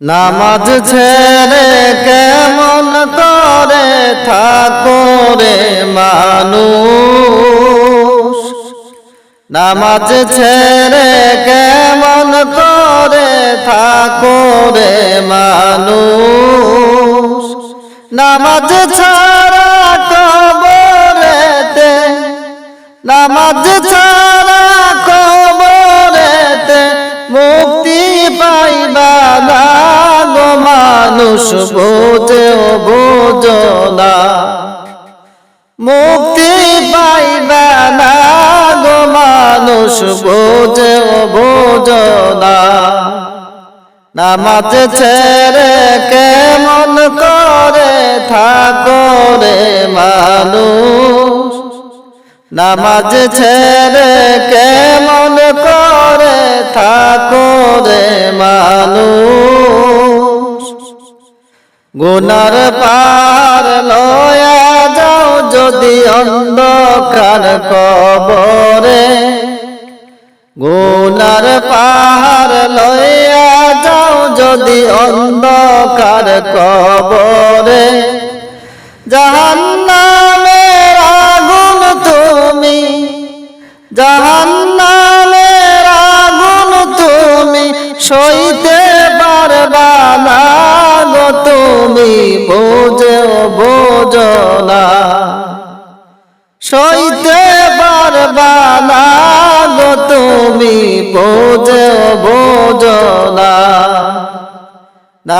নামাজ ছেড়ে কেমন করে থাকো রে মানুষ? নামাজ ছেড়ে কেমন করে থাকো রে মানুষ? নামাজ ছাড়া কবরেতে, নামাজ ছাড়া কবরেতে মুক্তি পাইবা না। মানুষ বোঝেও বোঝো না মুক্তি পাইবা না গো মানুষ বোঝেও বোঝো না নামাজ ছেড়ে কেমন করে থাকো রে মানুষ? নামাজ ছেড়ে কেমন করে থাকো রে মানুষ? গুনার পার লয়া যাও যদি অন্ধকার কবরে। গুনার পাহাড় লয়া যাও যদি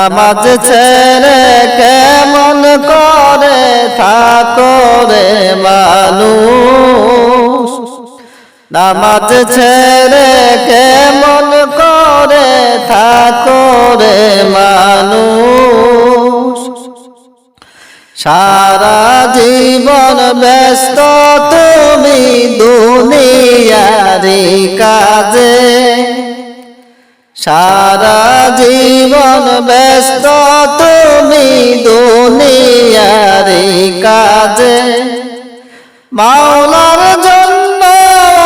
নামাজ ছেড়ে কেমন করে থাকো রে মানুষ? নামাজ ছেড়ে কেমন করে থাকো রে মানুষ? সারা জীবন ব্যস্ত তুমি দুনিয়ারি কাজে। সারা জীবন ব্যস্ত, তুমি দুনিয়ারি কাজে। মাওলার জন্য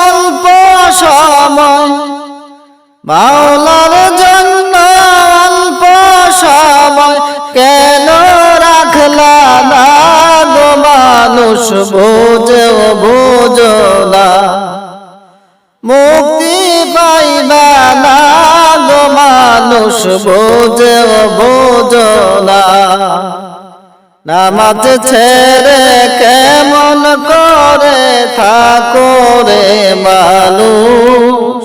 অল্প সময়, মাওলার জন্য অল্প সময়, কেন রাখলা না গো মানুষ? বোঝো বোঝো। বোঝো বোঝো না নামাজ ছেড়ে কেমন করে থাকো রে মানুষ?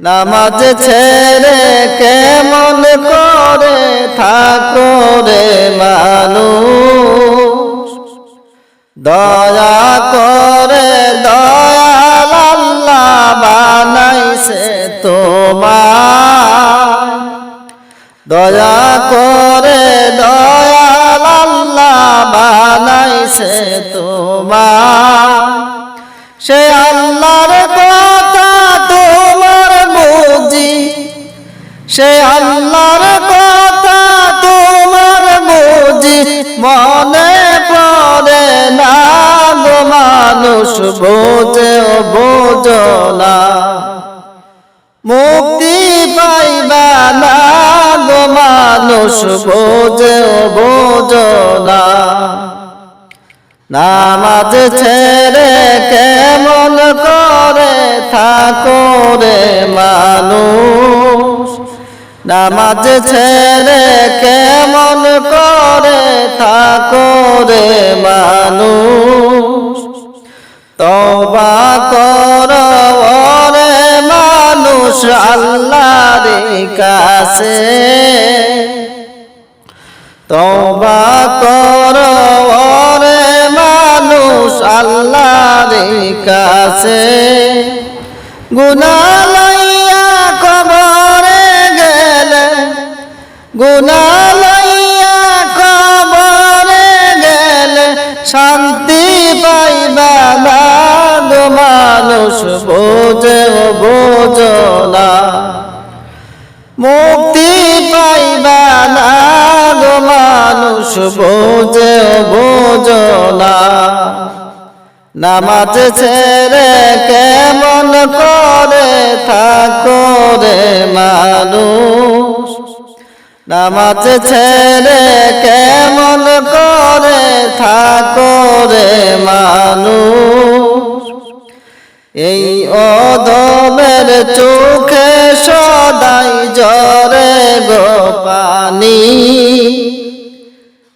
নামাজ ছেড়ে কেমন করে থাকো রে মানুষ? দয়া করে দয়াল আল্লাহ বানাইছে তোমার। সে আল্লাহর কথা তোমার বুঝি। সে আল্লাহর কথা তোমার বুঝি। মনে পড়ে না গো মানুষ, বোঝে বোঝো বোঝে বোঝো না। নামাজ ছেড়ে কেমন করে থাকো রে মানুষ? নামাজ ছেড়ে কেমন করে থাকো রে মানুষ? তবা কর ওরে মানুষ আল্লাহর কাছে। তবা কর, ওরে মানুষ আল্লাহর কাছে। গুনালাইয়া কবরে গেলে গুনালাইয়া কবরে গেলে শান্তি পাইবা না মানুষ, বোঝে বোঝো না। মুক্তি পাইবা না মানুষ বোঝে বোঝো না। নামাজ ছেড়ে কেমন করে থাকো রে মানুষ? নামাজ ছেড়ে কেমন করে থাকো রে মানুষ? এই অদমের চোখে সদাই জরে গো পানি।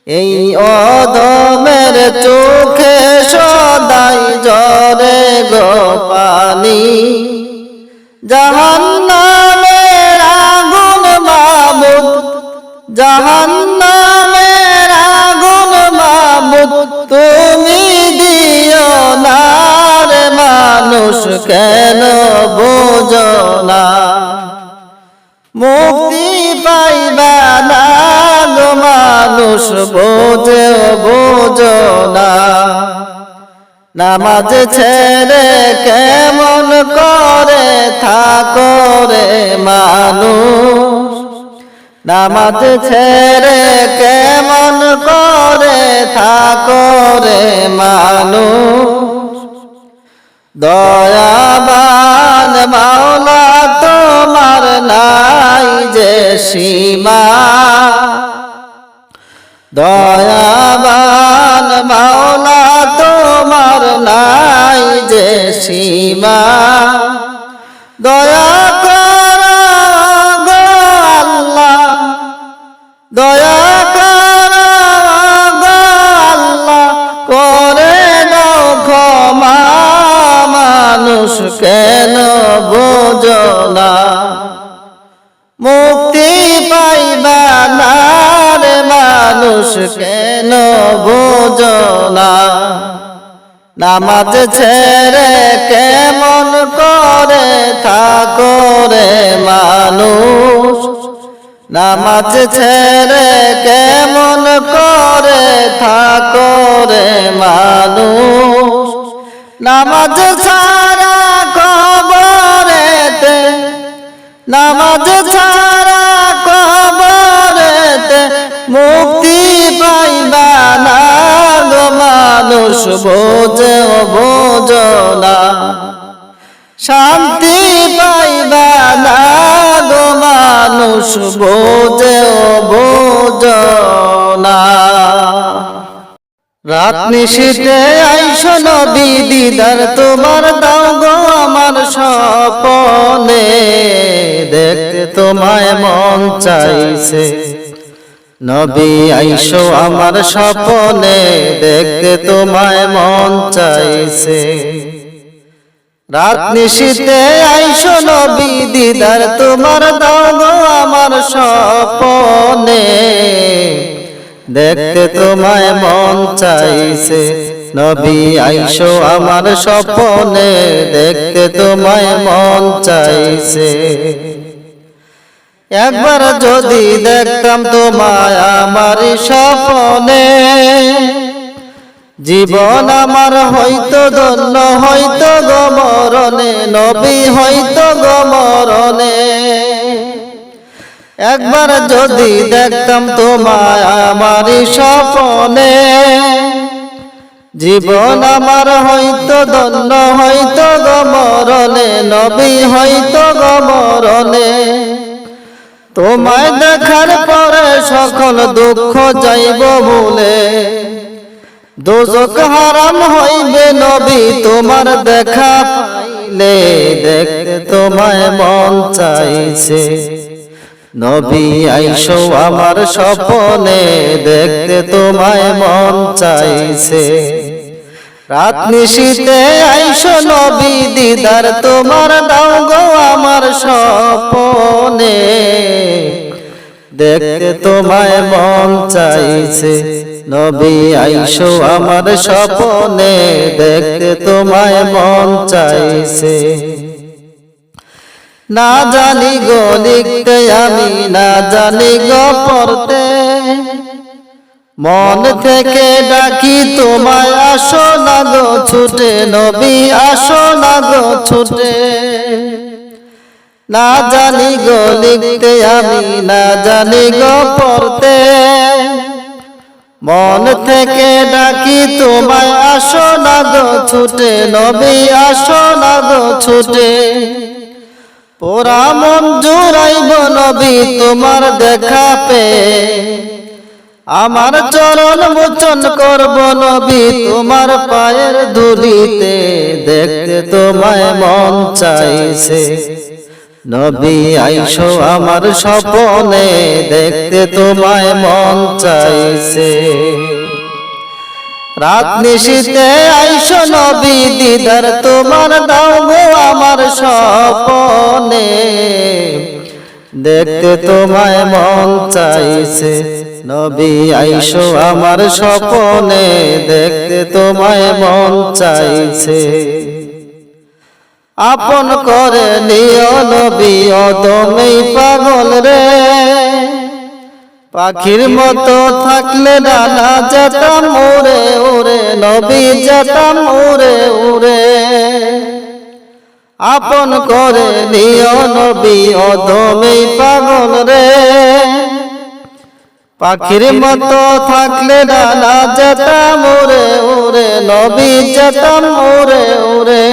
এই অদমের চোখে সদাই জরে গো পানি। জাহান্নামের আগুন জাহান্নামের কেন বোঝো না মুক্তি পাইবা না মানুষ বোঝে বোঝো না নামাজ ছেড়ে কেমন করে থাকো রে মানুষ? নামাজ ছেড়ে কেমন করে থাকো রে মানুষ? সীমা। দয়াবান মাওলা, তোমার নাই যে সীমা। দয়া কর আল্লাহ, দয়া কর আল্লাহ, করে দাও ক্ষমা। মানুষ কেন বোঝো না মুক্তি পাইবা না রে মানুষ কেন বোঝো না? নামাজ ছেড়ে কেমন করে থাকো রে মানুষ? নামাজ ছেড়ে কেমন করে থাকো রে মানুষ? নামাজ ছাড়া কবরেতে, নামাজ ছাড়া কবরেতে মুক্তি পাইবা না মানুষ, বোঝে বোঝো না। শান্তি পাইবা না মানুষ, বোঝে বোঝো না। রাত নিশীতে আইসো নবী দিদার, তোমার দাও গো আমার স্বপনে দেখতে তোমায় মন চাইছে। নবী, আইসো আমার স্বপনে দেখতে তোমায় মন চাইছে। রাত নিশীতে আইসো নবী, দিদার তোমার দাও আমার স্বপনে দেখতে তোমায় মন চাইছে। নবী, আইসো আমার স্বপনে, দেখতে তোমায় মন চাইছে। একবার যদি দেখতাম তোমায় আমার স্বপনে, জীবন আমার হয়তো ধন্য, হয়তো গমরণে নবী হয়তো গমরণে একবার যদি দেখতাম তোমায় আমার স্বপনে জীবন আমার হয়তো ধন্য, হয়তো গমরণে নবী হয়তো গমরণে তোমায় দেখার পরে সকল দুঃখ যাইব ভুলে। দোজক হারাম হইবে নবী, তোমার দেখা পাইলে দেখতে তোমায় মন চাইছে। নবী, আইসো আমার স্বপনে, দেখতে তোমায় মন চাইছে। রাত নিশীতে আইসো নবী দিদার, তোমার দাও গো আমার স্বপনে। দেখতে তোমায় মন চাইছে, নবী আইসো আমার স্বপনে। দেখতে তোমায় মন চাইছে। না জানি গো লিখতে আমি, না জানি গো পড়তে। মন থেকে ডাকি তোমায়, আসো না গো ছুটে, নবী, আসো না গো ছুটে। না জানি গো লিখতে আমি, না জানি গো পড়তে। মন থেকে ডাকি তোমায়, আসো না গো ছুটে, নবী, আসো না গো ছুটে। পোরা মন জুড়াইব নবী তোমার দেখা পে আমার চরণ মোচন করব নবী তোমার পায়ের ধুলিতে দেখতে তোমায় মন চাইছে। নবী আইসো আমার স্বপনে দেখতে তোমায় মন চাইছে। রাত নিশীতে আইসো নবী দিদার তোমার দাও গো আমার স্বপনে। দেখতে তোমায় মন চাইছে। নবী আইসো আমার স্বপনে দেখতে তোমায় মন চাইছে। আপন করে নিও নবী অদমেই পাগল রে। পাখির মতো থাকলে ডানা যেতাম উড়ে উড়ে নবী যেতাম উড়ে উড়ে আপন করে নিও নবী অদমেই পাগল রে। পাখির মতো থাকলে ডানা যেতাম উড়ে উড়ে নবী যেতাম উড়ে উড়ে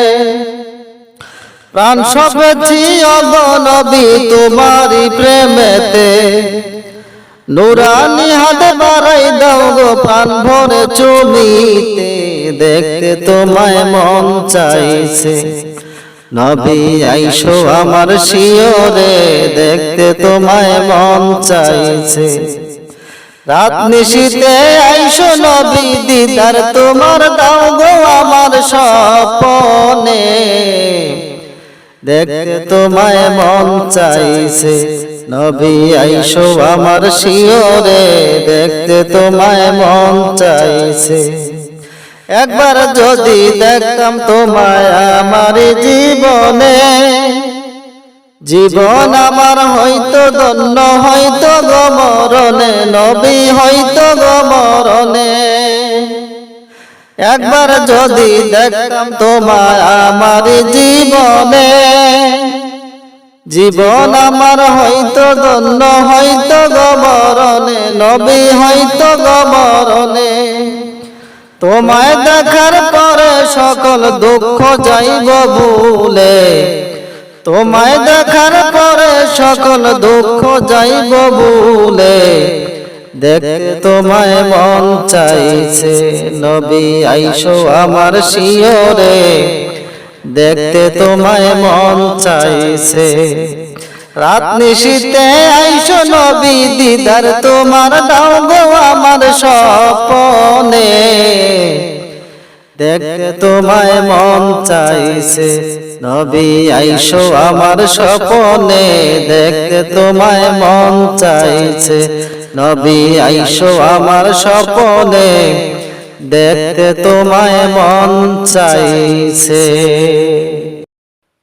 প্রাণ সপেছি অগ নবী তোমারি প্রেমেতে। নুরানি হাতে বাড়াই দাও গো প্রাণ ভরে চুমিতে। দেখতে তোমায় মন চাইছে। নবী, আইসো আমার শিওরে দেখতে তোমায় মন চাইছে। রাত নিশীতে আইসো নবী দিদার, তোমার দাও গো আমার স্বপনে। দেখতে তোমায় মন চাইছে, নবী আইসো আমার শিওরে। দেখতে তোমায় মন চাইছে। একবার যদি দেখতাম তোমায় আমার জীবনে জীবন আমার হয়তো দন্য হয়তো গমরণে নবী হয়তো গমরণে একবার যদি দেখতাম তোমায় আমার জীবনে, জীবন আমার হয়তো দন্য হয়তো গমরণে নবী হয়তো গমরণে তোমায় দেখার পরে সকল দুঃখ যাইব ভুলে। তোমায় দেখার পরে সকল দুঃখ যাইব ভুলে দেখতে তোমায় মন চাইছে, নবী, আইসো আমার শিওরে দেখতে তোমায় মন চাইছে, রাত নিশীতে আইসো নবী, দিদার তোমার দাও আমার স্বপনে। দেখতে তোমায় মন চাইছে। নবী, আইসো আমার স্বপনে। দেখতে তোমায় মন চাইছে। নবী, আইসো আমার স্বপনে। দেখতে তোমায় মন চাইছে।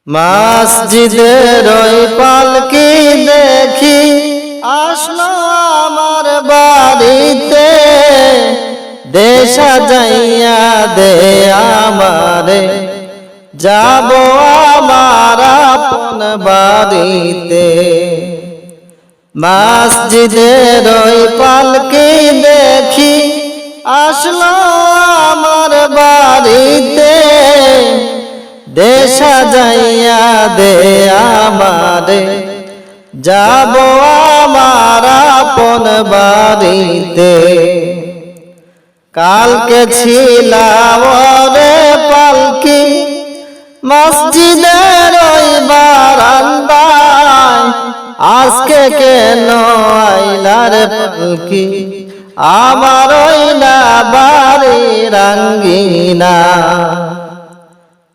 মসজিদের ওই পালকি দেখি, আসলো আমার বাড়িতে। দেশা যাইয়া দে আমারে। যাব আমার আপন বাড়িতে। মসজিদের ওই পালকি দেখি আসলো আমার বাড়িতে। দেশা যাইয়া দে আমারে। যাব আমার আপন বাড়িতে। কালকে ছিলাম রে পালকি, মসজিদের ওই বারান্দায়। আজকে কেন আইলার পালকি, আমার ওই না বাড়ি রাঙ্গিনা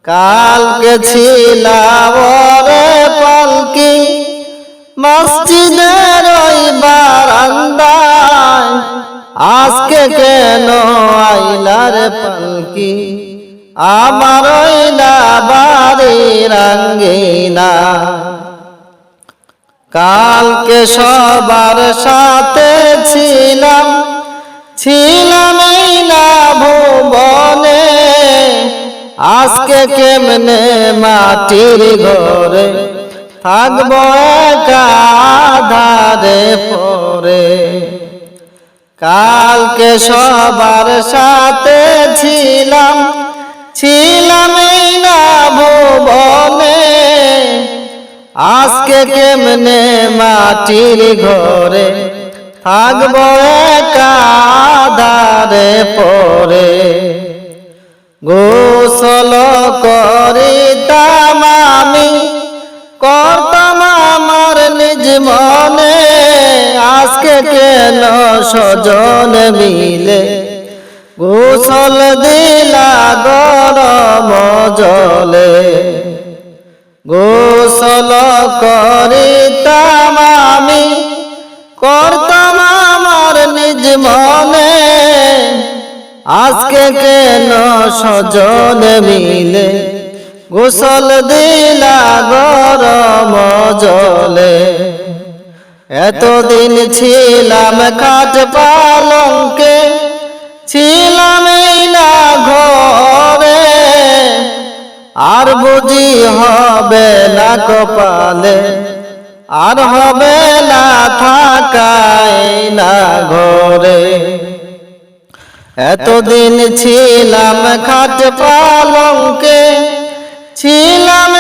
কালকে ছিলাম রে পালকি, মসজিদের ওই বারান্দায়। আজকে কেন আইলার পালকি? আমার বাড়ি রাঙ্গিনা কালকে সবার সাথে ছিলাম ছিলাম না ভুবনে আজকে কেমনে মাটির ঘরে থাকব একা ধারে পরে? কালকে সবার সাথে ছিলাম ছিলাম না ভুবনে আজকে কেমনে মাটির ঘরে থাকব একাধারে পরে? গোসল করিতাম আমি, করতাম আমার নিজ মনে। সজন মিলে গোসল দিলা গরম জলে। গোসল করিতাম আমি, করতাম আমার নিজ মনে। আজকে কেন সজন মিলে গোসল দিলা গরম জলে? এতদিন ছিলাম কাজ পালঙ্কে ছিলাম না ঘরে। আর বুঝি হবে না কপালে, আর হবে না থাকাই না ঘরে। এতদিন ছিলাম খাট পালঙ্কে ছিলাম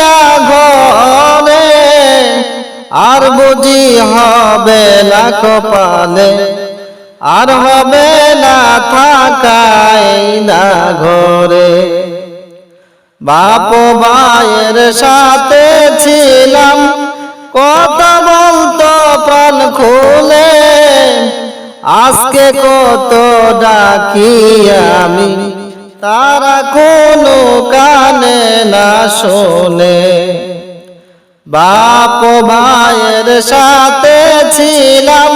না ঘরে। আর বুঝি হবে না কপালে আর হবে না থাকাই না ঘরে। বাপ ভাইয়ের সাথে ছিলাম, কথা বলতো, প্রাণ খুলে। আজকে কত ডাকি আমি, তারা কোনো কানে না শোনে। বাপ ভাইয়ের সাথে ছিলাম।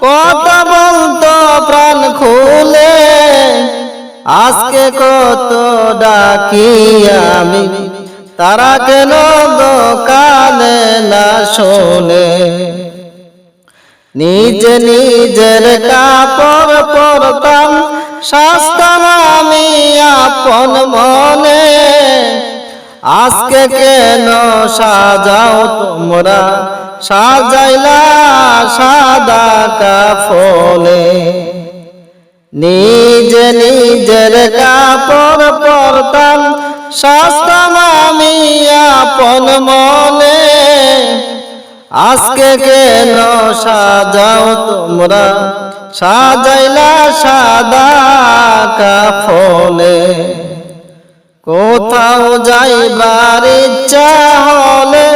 কথা বলতো, প্রাণ খুলে। আজকে কত ডাকি আমি, তারা কেন দোকানে না শোনে? নিজ নিজের কাপড় পরতাম শাস্তাম আমি আপন মনে। আজকে কেন সাজাও তোমরা? সাজাইলা সাদা কাফনে। নিজ নিজের কাপড় পরতাম শাস্তাম আমি আপন মনে। আজকে কেন সাজাও তোমরা? সাজাইলা সাদা কাফনে। কোথাও যাইবার ইচ্ছা হলে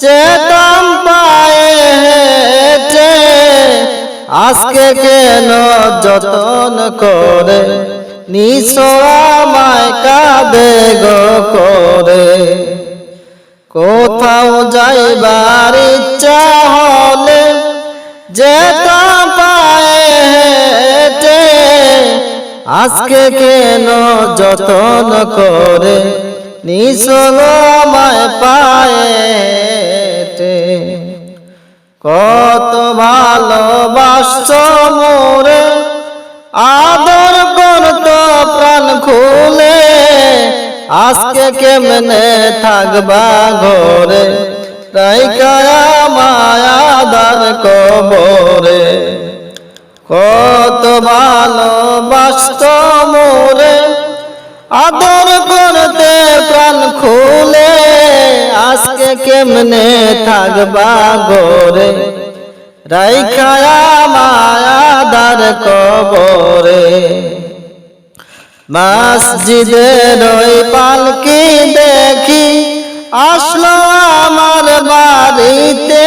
চেতাম পায়ে হেঁটে আজকে কেন যতন করে নিঃসমায় কাঁদে গো করে? কোথাও যাইবার ইচ্ছা হলে যেতা পায়ে হেঁটে আজকে কেন যতন করে নিঃসমায় পায়ে কত ভালোবাসছ মোরে, আদর করত প্রাণ খুলে। আজকে কেমনে থাকবা ঘরে তাই কায়া মায়া মায়াদার কবরে? কত ভালোবাসত মোরে। আদর করতে প্রাণ খুলে, আজকে কেমনে থাকবা গোরে? রাইখায়া মায়াদার কবরে। মসজিদের ওই পালকি দেখি, আসলো আমার বাড়িতে।